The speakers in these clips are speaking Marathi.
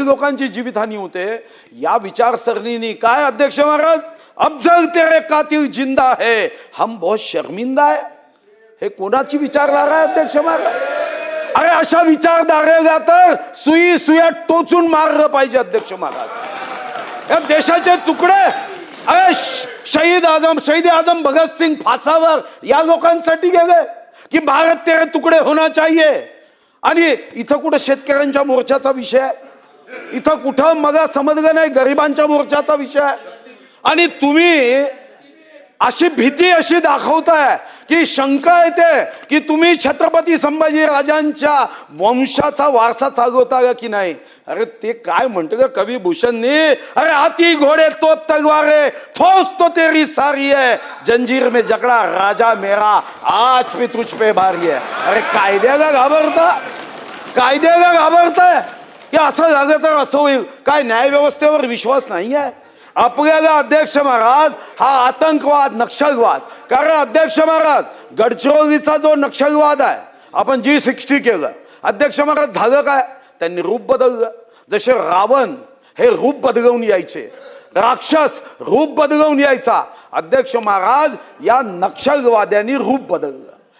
लोकांची जीवितहानी होते. या विचारसरणीने काय अध्यक्ष महाराज? अफजल तेरे कातिल जिंदा है. हम बहुत शर्मिंदा आहे हे कोणाची विचारधारा आहे अध्यक्ष महाराज? अरे अशा विचारधारेला तर सुई सुया टोचून मारलं पाहिजे अध्यक्ष महाराज. या देशाचे तुकडे. अरे शहीद आजम शहीद आजम भगतसिंग फासावर या लोकांसाठी गेले की भारत तेरे तुकडे होना चाहिए. आणि इथं कुठं शेतकऱ्यांच्या मोर्चाचा विषय आहे? इथं कुठं मला समजलं नाही गरिबांच्या मोर्चाचा विषय आणि तुम्ही अशी भीती अशी दाखवताय की शंका येते की तुम्ही छत्रपती संभाजी राजांच्या वंशाचा वारसा चालवता का की नाही? अरे ते काय म्हणतं का कवी भूषणनी अरे हाती घोडे तो तलवारे ठोस तो तेरी सारी आहे. जंजीर में जकड़ा राजा मेरा आज पे तुझ पे भारी आहे अरे कायद्याला घाबरता? कायद्याला घाबरताय? की असं झालं तर असं होईल. काय न्यायव्यवस्थेवर विश्वास नाही आहे? आपल्याला अध्यक्ष महाराज हा आतंकवाद नक्षलवाद. कारण अध्यक्ष महाराज गडचिरोलीचा जो नक्षलवाद आहे आपण जी सिक्स्टी केलं. अध्यक्ष महाराज झालं काय? त्यांनी रूप बदललं. जसे रावण हे रूप बदलवून यायचे राक्षस रूप बदलवून यायचा अध्यक्ष महाराज या नक्षलवाद्यांनी रूप बदललं.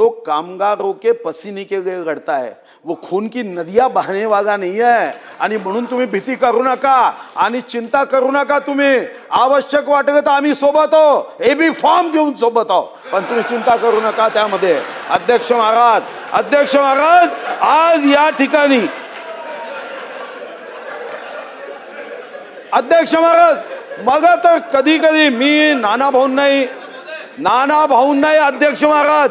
तो कामगारों के पसीने के घडता लड़ता है। वो खून की नदिया बहने वाला नाही आहे आणि म्हणून तुम्ही भीती करू नका आणि चिंता करू नका तुम्ही। आवश्यक वाटलं तर आम्ही सोबत आहो। हे बी फॉर्म घेऊन सोबत आहो। पण तुम्ही चिंता करू नका त्यामध्ये। अध्यक्ष महाराज अध्यक्ष महाराज आज या ठिकाणी अध्यक्ष महाराज मग तर कधी कधी मी नाना भाऊ नाही नाना भाऊ नाही अध्यक्ष महाराज.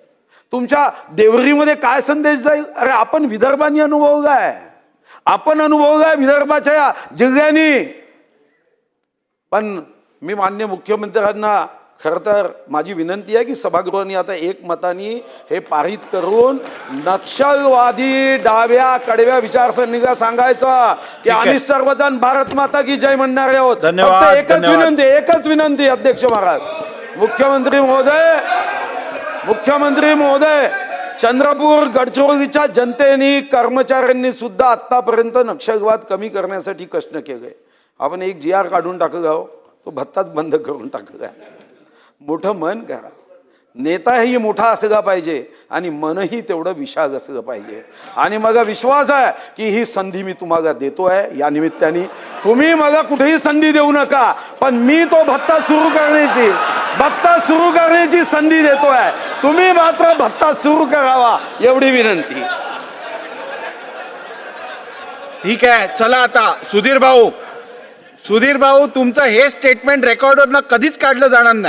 तुमच्या देवरीमध्ये काय संदेश जाईल? अरे आपण विदर्भानी अनुभवलाय आपण अनुभवलाय विदर्भाच्या या जिल्ह्यांनी पण मी मान्य मुख्यमंत्र्यांना खरं तर माझी विनंती आहे की सभागृहाने आता एक मतानी हे पारित करून नक्षलवादी डाव्या कडव्या विचारसरणीला सांगायचं की आम्ही सर्वजण भारत माता की जय म्हणणारे आहोत. फक्त एकच. विनंती एकच विनंती अध्यक्ष महाराज. मुख्यमंत्री महोदय मुख्यमंत्री महोदय चंद्रपूर गडचिरोलीच्या जनतेने कर्मचाऱ्यांनी सुद्धा आतापर्यंत नक्षलवाद कमी करण्यासाठी कष्ट केले. आपण एक जी आर काढून टाकलं हो. तो भत्ताच बंद करून टाकला मोठं मन करा. नेताही मोठा असला पाहिजे आणि मनही तेवढं विशाल असलं पाहिजे. आणि मग विश्वास आहे की ही संधी मी तुम्हाला देतोय या निमित्ताने. तुम्ही मला कुठेही संधी देऊ नका पण मी तो भत्ता सुरू करण्याची भत्ता सुरू करण्याची संधी देतोय. तुम्ही मात्र भत्ता सुरू करावा एवढी विनंती. ठीक आहे चला आता. सुधीर भाऊ सुधीर भाऊ तुमचं हे स्टेटमेंट रेकॉर्डवरनं कधीच काढलं जाणार नाही.